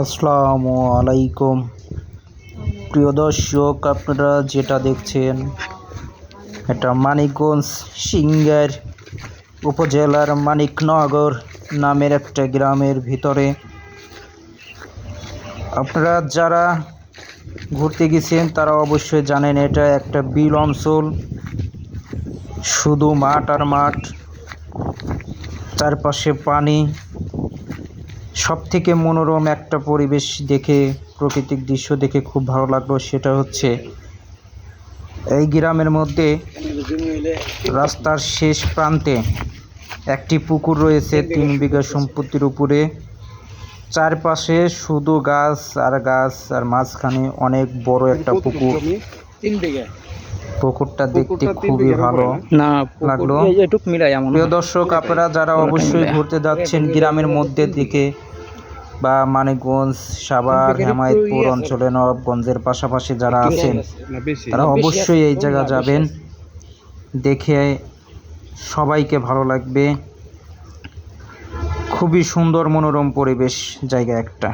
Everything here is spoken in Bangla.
আসসালামু আলাইকুম। প্রিয় দর্শক, আপনারা যেটা দেখছেন, এটা মানিকগঞ্জ সিঙ্গার উপজেলার মানিকনগর নামের একটা গ্রামের ভিতরে। আপনারা যারা ঘুরতে গেছেন, তারা অবশ্যই জানেন এটা একটা বিল অঞ্চল। শুধু মাঠ আর মাঠ, চারপাশে পানি। সব থেকে মনোরম একটা পরিবেশ দেখে প্রাকৃতিক দৃশ্য দেখে খুব ভালো লাগল। সেটা হচ্ছে এই গ্রামের মধ্যে রাস্তার শেষ প্রান্তে একটি পুকুর রয়েছে তিন বিঘা সম্পত্তির উপরে। চারপাশে শুধু গাছ আর গাছ আর মাঝখানে অনেক বড় একটা পুকুর। পুকুরটা দেখতে খুবই ভালো লাগল। প্রিয় দর্শক আপনারা যারা অবশ্যই ঘুরতে যাচ্ছেন গ্রামের মধ্যে দিকে বা মানিকগঞ্জ সাভার হেমায়তপুর অঞ্চলে নবাবগঞ্জের পাশাপাশি যারা আছেন তারা অবশ্যই এই জায়গা যাবেন। দেখে সবাইকে ভালো লাগবে। খুবই সুন্দর মনোরম পরিবেশ জায়গা একটা।